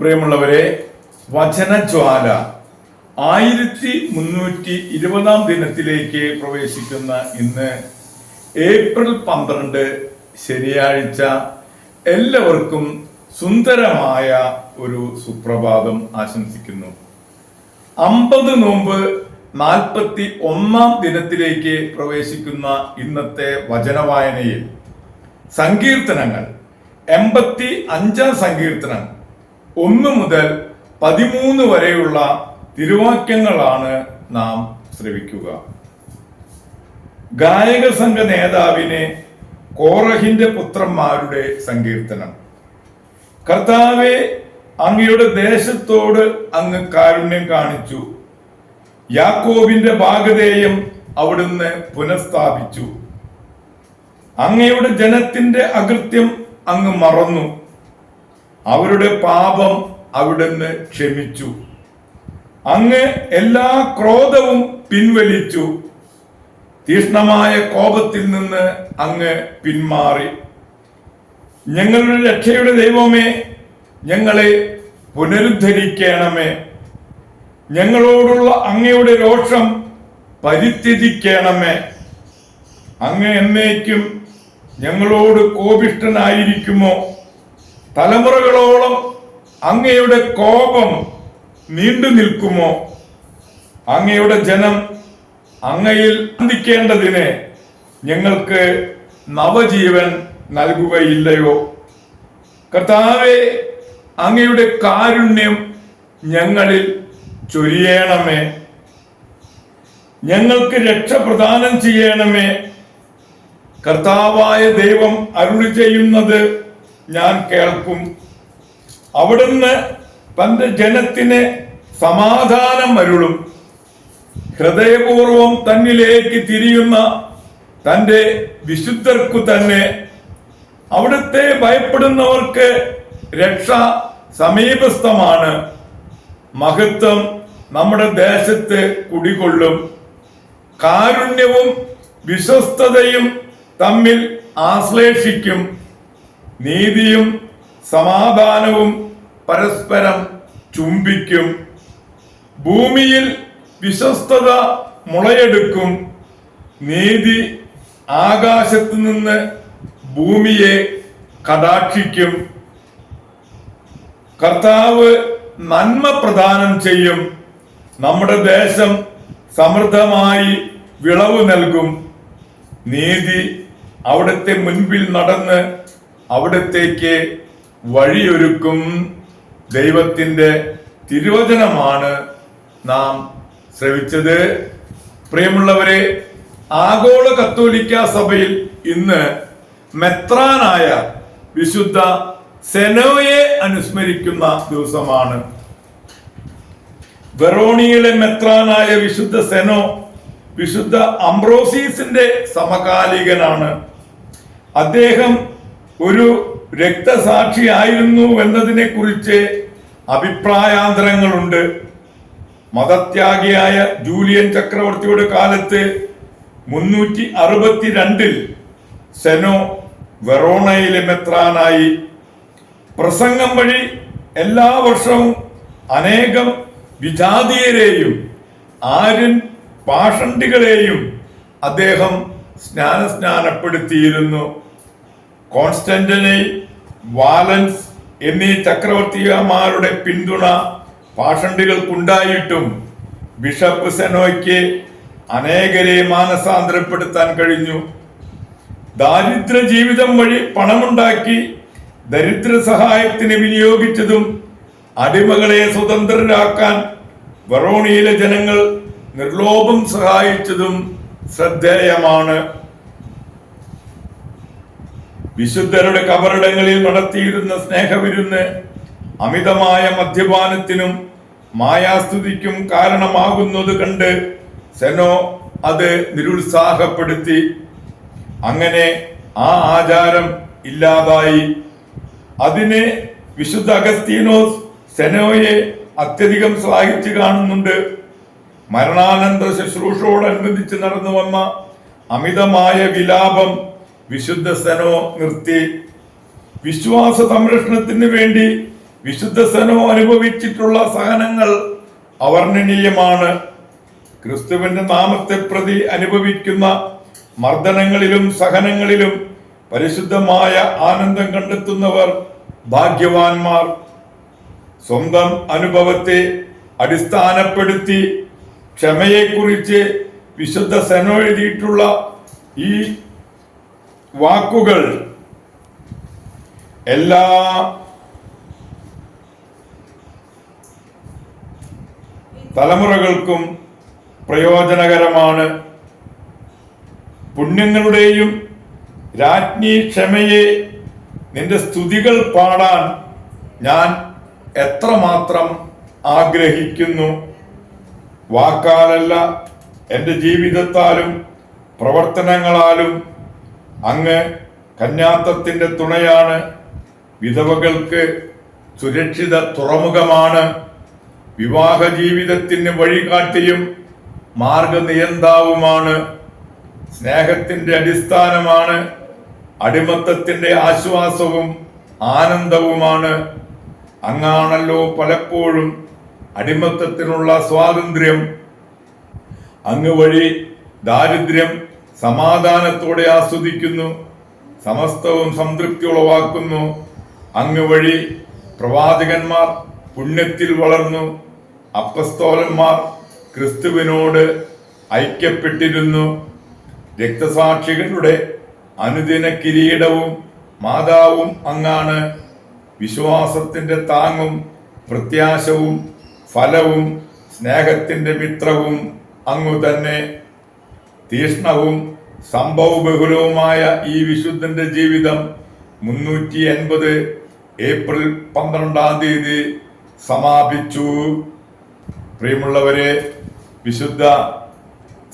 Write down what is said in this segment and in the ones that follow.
പ്രിയമുള്ളവരെ വചനജ്വാല ആയിരത്തി മുന്നൂറ്റി ഇരുപതാം ദിനത്തിലേക്ക് പ്രവേശിക്കുന്ന ഇന്ന് ഏപ്രിൽ പന്ത്രണ്ട് ശനിയാഴ്ച എല്ലാവർക്കും സുന്ദരമായ ഒരു സുപ്രഭാതം ആശംസിക്കുന്നു. അമ്പത് നോമ്പ് നാൽപ്പത്തി ഒന്നാം ദിനത്തിലേക്ക് പ്രവേശിക്കുന്ന ഇന്നത്തെ വചനവായനയിൽ സങ്കീർത്തനങ്ങൾ എൺപത്തി അഞ്ചാം സങ്കീർത്തനം ഒന്ന് മുതൽ പതിമൂന്ന് വരെയുള്ള തിരുവാക്യങ്ങളാണ് നാം ശ്രവിക്കുക. ഗായക സംഘ നേതാവിനെ കോറഹിന്റെ പുത്രന്മാരുടെ സങ്കീർത്തനം. കർത്താവെ അങ്ങയുടെ ദേശത്തോട് അങ്ങ് കാരുണ്യം കാണിച്ചു. യാക്കോബിന്റെ ഭാഗതേയം അവിടുന്ന് പുനഃസ്ഥാപിച്ചു. അങ്ങയുടെ ജനത്തിന്റെ അകൃത്യം അങ്ങ് മറന്നു. അവരുടെ പാപം അവിടുന്ന് ക്ഷമിച്ചു. അങ്ങ് എല്ലാ ക്രോധവും പിൻവലിച്ചു. തീഷ്ണമായ കോപത്തിൽ നിന്ന് അങ്ങ് പിന്മാറി. ഞങ്ങളുടെ രക്ഷയുടെ ദൈവമേ ഞങ്ങളെ പുനരുദ്ധരിക്കണമേ. ഞങ്ങളോടുള്ള അങ്ങയുടെ രോഷം പരിത്യജിക്കണമേ. അങ്ങ് എന്നേക്കും ഞങ്ങളോട് കോപിഷ്ടനായിരിക്കുമോ തലമുറകളോളം അങ്ങയുടെ കോപം നീണ്ടു നിൽക്കുമോ? അങ്ങയുടെ ജനം അങ്ങയിൽ അന്തിക്കേണ്ടതിന് ഞങ്ങൾക്ക് നവജീവൻ നൽകുകയില്ലയോ? കർത്താവെ അങ്ങയുടെ കാരുണ്യം ഞങ്ങളിൽ ചൊരിയണമേ. ഞങ്ങൾക്ക് രക്ഷ പ്രദാനം ചെയ്യണമേ. കർത്താവായ ദൈവം അരുളി ചെയ്യുന്നത് ഞാൻ കേൾക്കും. അവിടുന്ന് തന്റെ ജനത്തിന് സമാധാനം വരുളും ഹൃദയപൂർവം തന്നിലേക്ക് തിരിയുന്ന തന്റെ വിശുദ്ധർക്കു തന്നെ അവിടുത്തെ ഭയപ്പെടുന്നവർക്ക് രക്ഷ സമീപസ്ഥമാണ്. മഹത്വം നമ്മുടെ ദേശത്ത് കുടികൊള്ളും. കാരുണ്യവും വിശ്വസ്തതയും തമ്മിൽ ആശ്ലേഷിക്കും. നീതിയും സമാധാനവും പരസ്പരം ചുംബിക്കും. ഭൂമിയിൽ വിശ്വസ്തത മുളയെടുക്കും. നീതി ആകാശത്ത് നിന്ന് ഭൂമിയെ കടാക്ഷിക്കും. കർത്താവ് നന്മ പ്രദാനം ചെയ്യും. നമ്മുടെ ദേശം സമൃദ്ധമായി വിളവ് നൽകും. നീതി അവിടുത്തെ മുൻപിൽ നടന്ന് അവിടത്തേക്ക് വഴിയൊരുക്കും ദൈവത്തിന്റെ തിരുവചനമാണ് നാം ശ്രവിച്ചത്. പ്രിയമുള്ളവരെ ആഗോള കത്തോലിക്ക സഭയിൽ ഇന്ന് മെത്രാനായ വിശുദ്ധ സെനോയെ അനുസ്മരിക്കുന്ന ദിവസമാണ്. വെറോണിയിലെ മെത്രാനായ വിശുദ്ധ സെനോ വിശുദ്ധ അംബ്രോസീസിന്റെ സമകാലികനാണ്. അദ്ദേഹം ഒരു രക്തസാക്ഷിയായിരുന്നു എന്നതിനെ കുറിച്ച് അഭിപ്രായാന്തരങ്ങളുണ്ട്. മതത്യാഗിയായ ജൂലിയൻ ചക്രവർത്തിയുടെ കാലത്ത് മുന്നൂറ്റി അറുപത്തിരണ്ടിൽ സെനോ വെറോണയിലെ മെത്രാനായി. പ്രസംഗം വഴി എല്ലാ വർഷവും അനേകം വിജാതീയരെയും ആര്യൻ പാഷണ്ടികളെയും അദ്ദേഹം സ്നാനസ്നാനപ്പെടുത്തിയിരുന്നു. കോൺസ്റ്റന്റനെ വാലൻസ് എന്നീ ചക്രവർത്തിമാരുടെ പിന്തുണ പാഷണ്ടികൾക്കുണ്ടായിട്ടും ബിഷപ്പ് സെനോയ്ക്ക് അനേകരെ മാനസാന്തരപ്പെടുത്താൻ കഴിഞ്ഞു. ദാരിദ്ര്യ ജീവിതം വഴി പണമുണ്ടാക്കി ദരിദ്ര സഹായത്തിന് വിനിയോഗിച്ചതും അടിമകളെ സ്വതന്ത്രരാക്കാൻ വെറോണിയിലെ ജനങ്ങൾ നിർലോഭം സഹായിച്ചതും ശ്രദ്ധേയമാണ്. വിശുദ്ധരുടെ കബറിടങ്ങളിൽ നടത്തിയിരുന്ന സ്നേഹവിരുന്ന് അമിതമായ മദ്യപാനത്തിനും മായാസ്തുതിക്കും കാരണമാകുന്നത് കണ്ട് സെനോ അത് നിരുത്സാഹപ്പെടുത്തി. അങ്ങനെ ആ ആചാരം ഇല്ലാതായി. അതിന് വിശുദ്ധ അഗസ്തീനോസ് സെനോയെ അത്യധികം ശ്ലാഘിച്ചു കാണുന്നുണ്ട്. മരണാനന്തര ശുശ്രൂഷയോടനുബന്ധിച്ച് നടന്നു വന്ന അമിതമായ വിലാപം വിശുദ്ധ സ്ഥലോ നിർത്തി. വിശ്വാസ സംരക്ഷണത്തിന് വേണ്ടി വിശുദ്ധ സ്ഥലോ അനുഭവിച്ചിട്ടുള്ള സഹനങ്ങൾ അവർണനീയമാണ്. ക്രിസ്തുവിന്റെ നാമത്തെ പ്രതി അനുഭവിക്കുന്ന മർദ്ദനങ്ങളിലും സഹനങ്ങളിലും പരിശുദ്ധമായ ആനന്ദം കണ്ടെത്തുന്നവർ ഭാഗ്യവാന്മാർ. സ്വന്തം അനുഭവത്തെ അടിസ്ഥാനപ്പെടുത്തി ക്ഷമയെക്കുറിച്ച് വിശുദ്ധ സെനോ എഴുതിയിട്ടുള്ള ഈ വാക്കുകൾ. എല്ലാ തലമുറകൾക്കും പ്രയോജനകരമാണ്. പുണ്യങ്ങളുടെയും രാജ്ഞി ക്ഷമയെ നിന്റെ സ്തുതികൾ പാടാൻ ഞാൻ എത്രമാത്രം ആഗ്രഹിക്കുന്നു. വാക്കാലല്ല എന്റെ ജീവിതത്താലും പ്രവർത്തനങ്ങളാലും അങ്ങ് കന്യാത്തത്തിന്റെ തുണയാണ്. വിധവകൾക്ക് സുരക്ഷിത തുറമുഖമാണ്. വിവാഹ ജീവിതത്തിന് വഴികാട്ടിയും മാർഗനിയന്താവുമാണ്. സ്നേഹത്തിന്റെ അടിസ്ഥാനമാണ്. അടിമത്തത്തിന്റെ ആശ്വാസവും ആനന്ദവുമാണ്. അങ്ങാണല്ലോ പലപ്പോഴും അടിമത്തത്തിനുള്ള സ്വാതന്ത്ര്യം. അങ്ങ് വഴി ദാരിദ്ര്യം സമാധാനത്തോടെ ആസ്വദിക്കുന്നു സമസ്തവും സംതൃപ്തി ഉളവാക്കുന്നു അങ്ങ് വഴി പ്രവാചകന്മാർ പുണ്യത്തിൽ വളർന്നു. അപ്പസ്തോലന്മാർ ക്രിസ്തുവിനോട് ഐക്യപ്പെട്ടിരുന്നു. രക്തസാക്ഷികളുടെ അനുദിന കിരീടവും മാതാവും അങ്ങാണ്. വിശ്വാസത്തിന്റെ താങ്ങും പ്രത്യാശവും ഫലവും സ്നേഹത്തിന്റെ മിത്രവും അങ്ങു തന്നെ തീഷ്ണവും സംഭവബഹുലവുമായ ഈ വിശുദ്ധന്റെ ജീവിതം മുന്നൂറ്റി എൺപത് ഏപ്രിൽ പന്ത്രണ്ടാം തീയതി സമാപിച്ചു. പ്രിയമുള്ളവരെ വിശുദ്ധ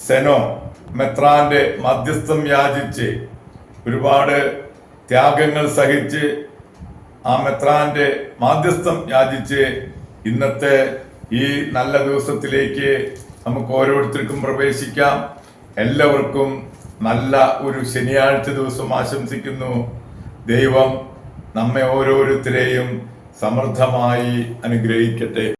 സെനോ മെത്രാന്റെ മധ്യസ്ഥം യാചിച്ച് ഒരുപാട് ത്യാഗങ്ങൾ സഹിച്ച് ആ മെത്രാന്റെ മാധ്യസ്ഥം യാചിച്ച് ഇന്നത്തെ ഈ നല്ല ദിവസത്തിലേക്ക് നമുക്ക് ഓരോരുത്തർക്കും പ്രവേശിക്കാം. എല്ലാവർക്കും നല്ല ഒരു ശനിയാഴ്ച ദിവസം ആശംസിക്കുന്നു. ദൈവം നമ്മെ ഓരോരുത്തരെയും സമൃദ്ധമായി അനുഗ്രഹിക്കട്ടെ.